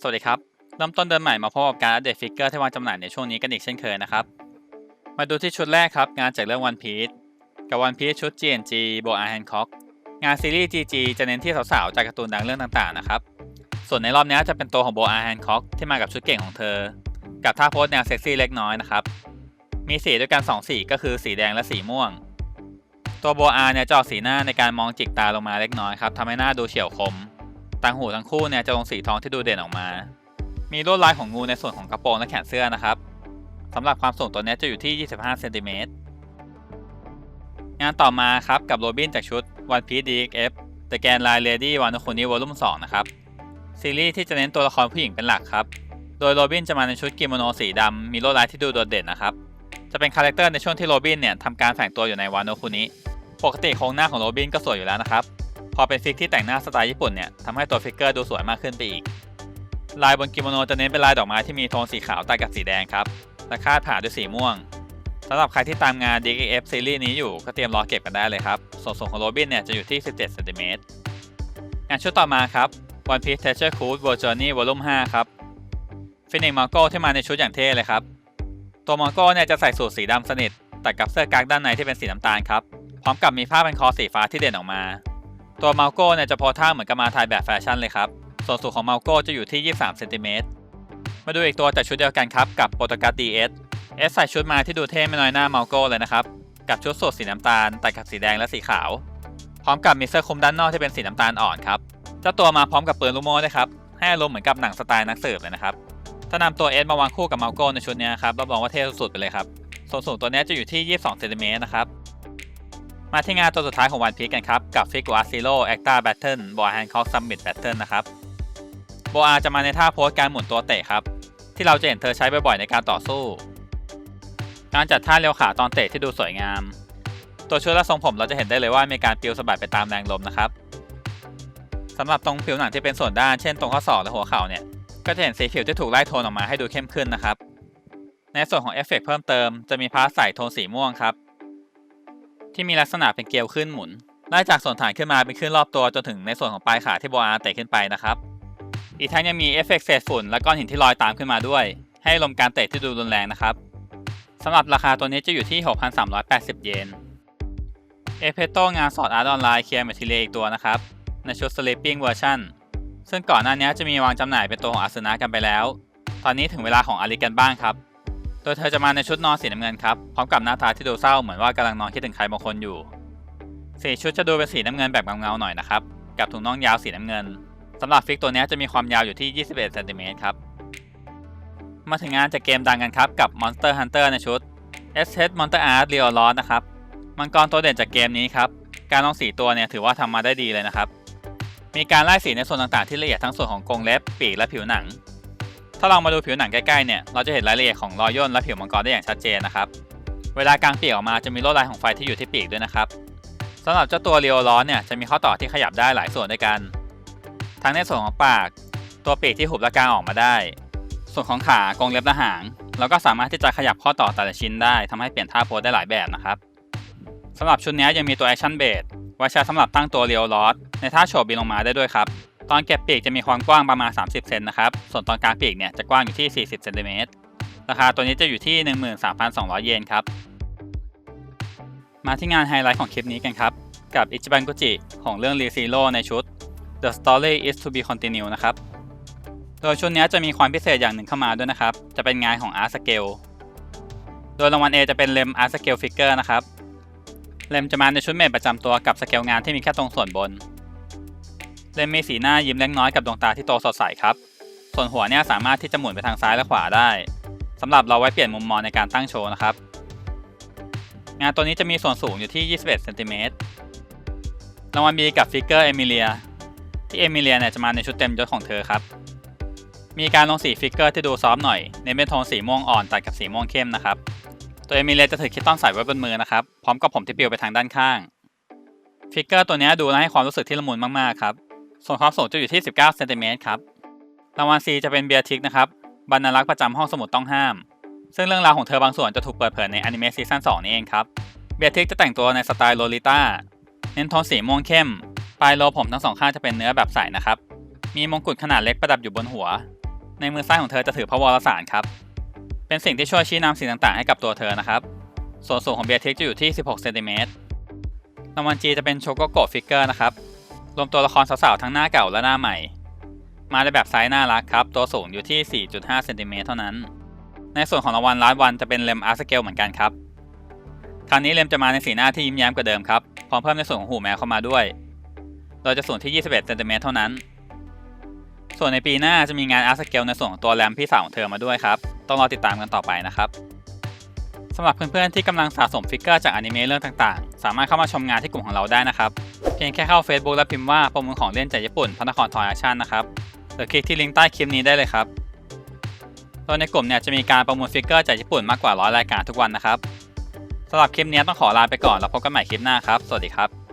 สวัสดีครับ เริ่มต้นเดือนใหม่มาพบกับการอัปเดตฟิกเกอร์ที่วางจำหน่ายในช่วงนี้กันอีกเช่นเคยนะครับ มาดูที่ชุดแรกครับงานจากเรื่อง One Piece กับ One Piece ชุด GNG โบอาแฮนค็อกงานซีรีส์ GG จะเน้นที่สาวๆ จากการ์ตูนดังเรื่องต่างๆนะครับ ส่วนในรอบนี้จะเป็นตัวของโบอาแฮนค็อกที่มากับชุดเก่งของเธอ กับท่าโพสแนวเซ็กซี่เล็กน้อยนะครับ มีสีด้วยกัน2สีก็คือสีแดงและสีม่วง ตัวโบอาเนี่ยจะออกสีหน้าในการมองจิกตาลงมาเล็กน้อยครับทำให้หน้าดูเฉียวคม ต่างหูทั้งคู่เนี่ยจะลงสีทองที่ดูเด่นออกมา มีลวดลายของงูในส่วนของกระโปรงและแขนเสื้อนะครับสำหรับความสูงตัวนี้จะอยู่ที่ 25 เซนติเมตรงานต่อมาครับกับโรบินจากชุด One Piece DXF The Grand Line Lady Wano Kuni Volume 2นะครับซีรีส์ที่จะเน้นตัวละครผู้หญิงเป็นหลักครับ โดยโรบินจะมาในชุดกิโมโนสีดำมีลวดลายที่ดูโดดเด่นนะครับ จะเป็นคาแรคเตอร์ในช่วงที่โรบินเนี่ยทำการแฝงตัวอยู่ในวานโนคุนิปกติโครงหน้าของโรบินก็สวยอยู่แล้วนะครับ พอเป็นฟิกที่แต่งหน้าสไตล์ญี่ปุ่นเนี่ยทำให้ตัวฟิกเกอร์ดูสวยมากขึ้นไปอีก ลายบนกิโมโนจะเน้นเป็นลายดอกไม้ที่มีโทนสีขาวตัดกับสีแดงครับและคาดผ่าด้วยสีม่วงสำหรับใครที่ตามงาน DXF ซีรีส์นี้อยู่ก็เตรียมรอเก็บกันได้เลยครับส่วนสูงของโรบินเนี่ยจะอยู่ที่ 17เซนติเมตรงานชุดต่อมาครับ One Piece Treasure Cruise World Journey Volume 5 ครับฟินิกมาโก้ที่มาในชุดอย่างเท่เลยครับ ตัวมาโก้เนี่ยจะใส่สูทสีดำสนิทตัดกับเสื้อกั๊กด้านในที่เป็นสีน้ำตาลครับ พร้อมกับมีผ้าพันคอสีฟ้าที่เด่นออกมา ตัวมาโก้เนี่ยจะพสท่าเหมือนกับมาถ่ายแบบแฟชั่นเลยครับ ส่วนสูงของมาโก้จะอยู่ที่ 23เซนติเมตรมาดูอีกตัวจากชุดเดียวกันครับกับโปรตกัสดีเอสเอสใส่ชุดมาที่ดูเท่ไม่น้อยหน้ามาโก้เลยนะครับ กับชุดสูทสีน้ำตาลตัดกับสีแดงและสีขาว พร้อมกับมีเสื้อคลุมด้านนอกที่เป็นสีน้ำตาลอ่อนครับเจ้าตัวมาพร้อมกับปืนลูกโม่ด้วยครับให้อารมณ์เหมือนกับหนังสไตล์นักสืบเลยนะครับถ้านำตัวเอสมาวางคู่กับมาโก้ในชุดนี้ครับรับรองว่าเท่สุดๆไปเลยครับส่วนสูงตัวนี้จะอยู่ที่ 22เซนติเมตรนะครับ มาที่งานตัวสุดท้ายของวันพีกันครับ กับฟิกวาซิโลแอคตาแบทเทิลบอ a แฮนค็อกซัมมิตแบทเทิลนะครับโบอาจะมาในท่าโพสการหมุนตัวเตะครับ ที่เราจะเห็นเธอใช้บ่อยๆในการต่อสู้ การจัดท่าเลี้ยวขาตอนเตะที่ดูสวยงาม ตัวชุดและทรงผมเราจะเห็นได้เลยว่ามีการปลิวสะบัดไปตามแรงลมนะครับสำหรับตรงผิวหนังที่เป็นส่วนด้านเช่นตรงข้อศอกและหัวเข่าเนี่ยก็จะเห็นสีผิวที่ถูกไล่โทนออกมาให้ดูเข้มขึ้นนะครับ ในส่วนของเอฟเฟกเพิ่มเติมจะมีพาร์ทใส่โทนสีม่วงครับ ที่มีลักษณะเป็นเกลียวขึ้นหมุนไล่จากส่วนฐานขึ้นมาเป็นขึ้นรอบตัวจนถึงในส่วนของปลายขาที่โบอาเตะขึ้นไปนะครับอีกทั้งยังมีเอฟเฟกเศษฝุ่นและก้อนหินที่ลอยตามขึ้นมาด้วย ให้ลมการเตะที่ดูรุนแรงนะครับสำหรับราคาตัวนี้จะอยู่ที่ 6,380 เยนเอเพโตงานสอดอาร์ตออนไลน์เคลียร์แมทเทียอีกตัวนะครับ ในชุด Sleeping Version ซึ่งก่อนหน้านี้จะมีวางจำหน่ายเป็นตัวของอาสนะกันไปแล้ว ตอนนี้ถึงเวลาของอาริกันบ้างครับ ดยเธอจะมาในชุดนอนสีน้ำเงินครับพร้อมกับหน้าตาที่ดูเศร้าเหมือนว่ากำลังนอนคิดถึงใครบางคนอยู่ สีชุดจะดูเป็นสีน้ำเงินแบบเงาๆหน่อยนะครับกับถุงน่องยาวสีน้ำเงินสำหรับฟิกตัวนี้จะมีความยาวอยู่ที่ 21เซนติเมตรครับมาถึงงานจากเกมดังกันครับกับ Monster Hunter ในชุด s h Monster Art r e a l l o s นะครับมังกรตัวเด่นจากเกมนี้ครับการลองสีตัวเนี่ยถือว่าทำมาได้ดีเลยนะครับมีการไล่สีในส่วนต่างๆที่ละเอียดทั้งส่วนของกรงเล็บปีกและผิวหนังาลองมาดูผิวหนังใกล้ๆเนี่ย เราจะเห็นรายละเอียดของรอยย่นและผิวมังกรได้อย่างชัดเจนนะครับ เวลากางปีกออกมาจะมีลวดลายของไฟที่อยู่ที่ปีกด้วยนะครับสำหรับเจ้าตัวเรียวล้อนเนี่ยจะมีข้อต่อที่ขยับได้หลายส่วนด้วยกัน ทั้งในส่วนของปาก ตัวปีกที่หุบและกางออกมาได้ ส่วนของขากรงเล็บและหางเราก็สามารถที่จะขยับข้อต่อแต่ละชิ้นได้ทำให้เปลี่ยนท่าโพสได้หลายแบบนะครับสำหรับชุดนี้ยังมีตัวแอคชั่นเบสไว้ใช้สำหรับตั้งตัวเรียวลอสในท่าโฉบบินลงมาได้ด้วยครับ ตอนเก็บปีกจะมีความกว้างประมาณ 30 เซนนะครับ ส่วนตอนกลางปีกเนี่ยจะกว้างอยู่ที่ 40 เซนติเมตร ราคาตัวนี้จะอยู่ที่ 13,200 เยนครับ มาที่งานไฮไลท์ของคลิปนี้กันครับ กับอิจิบันกุจิของเรื่องรีซีโร่ในชุด The Story is to be continued นะครับ โดยชุดนี้จะมีความพิเศษอย่างหนึ่งเข้ามาด้วยนะครับ จะเป็นงานของ Art Scale โดยรางวัล A จะเป็นเลม Art Scale Figure นะครับ เลมจะมาในชุดเมดประจำตัวกับสเกลงานที่มีแค่ตรงส่วนบน เลมมีสีหน้ายิ้มเล็กน้อยกับดวงตาที่โตสดใสครับ ส่วนหัวเนี่ยสามารถที่จะหมุนไปทางซ้ายและขวาได้สำหรับเราไว้เปลี่ยนมุมมองในการตั้งโชว์นะครับ งานตัวนี้จะมีส่วนสูงอยู่ที่ 21เซนติเมตรรางวัล B กับฟิกเกอร์เอมิเลียที่เอมิเลียเนี่ยจะมาในชุดเต็มยศของเธอครับ มีการลงสีฟิกเกอร์ที่ดูซอฟหน่อยในเป็นโทนสีม่วงอ่อนตัดกับสีม่วงเข้มนะครับ ตัวเอมิเลียจะถือคิตตันใส่ไว้บนมือนะครับ พร้อมกับผมที่ปลิวไปทางด้านข้าง ฟิกเกอร์ตัวนี้ดูและให้ความรู้สึกที่ละมุนมากๆครับ ส่วนความสูงจะอยู่ที่ 19เซนติเมตรครับ รางวัล C จะเป็นเบียร์ทิกนะครับบรรณลักษ์ประจำห้องสมุดต้องห้าม ซึ่งเรื่องราวของเธอบางส่วนจะถูกเปิดเผยในอนิเมะซีซั่น2นี่เองครับ เบียร์ทิกจะแต่งตัวในสไตล์โลลิต้า เน้นโทนสีม่วงเข้ม ปลายโลผมทั้งสองข้างจะเป็นเนื้อแบบใสนะครับ มีมงกุฎขนาดเล็กประดับอยู่บนหัว ในมือซ้ายของเธอจะถือพระวรสารครับ เป็นสิ่งที่ช่วยชี้นำสิ่งต่างๆ ให้กับตัวเธอนะครับ ส่วนสูงของเบียร์ทิกจะอยู่ที่ 16เซนติเมตรรางวัลจีจะเป็นโชโกโกฟิกเกอร์นะครับ รวมตัวละครสาวๆทั้งหน้าเก่าและหน้าใหม่ มาในแบบไซส์น่ารักครับ ตัวสูงอยู่ที่ 4.5เซนติเมตรเท่านั้น ในส่วนของรางวัลลานวันจะเป็นเลมอาร์สเกลเหมือนกันครับ คราวนี้เลมจะมาในสีหน้าที่ยิ้มแย้มกว่าเดิมครับ พร้อมเพิ่มในส่วนของหูแมวเข้ามาด้วย โดยจะสูงที่ 21เซนติเมตรเท่านั้น ส่วนในปีหน้าจะมีงานอาร์สเกลในส่วนของตัวแรมพี่สาวของเธอมาด้วยครับ ต้องรอติดตามกันต่อไปนะครับสำหรับเพื่อนๆที่กำลังสะสมฟิกเกอร์จากอนิเมะเรื่องต่างๆ สามารถเข้ามาชมงานที่กลุ่มของเราได้นะครับ เพียงแค่เข้า Facebook และพิมพ์ว่าประมูลของเล่นจากญี่ปุ่นพระนครทอยอาชันนะครับหรือคลิกที่ลิงก์ใต้คลิปนี้ได้เลยครับโดยในกลุ่มเนี่ยจะมีการประมูลฟิกเกอร์จากญี่ปุ่นมากกว่าร้อยรายการทุกวันนะครับสำหรับคลิปนี้ต้องขอลาไปก่อนแล้วพบกันใหม่คลิปหน้าครับ สวัสดีครับ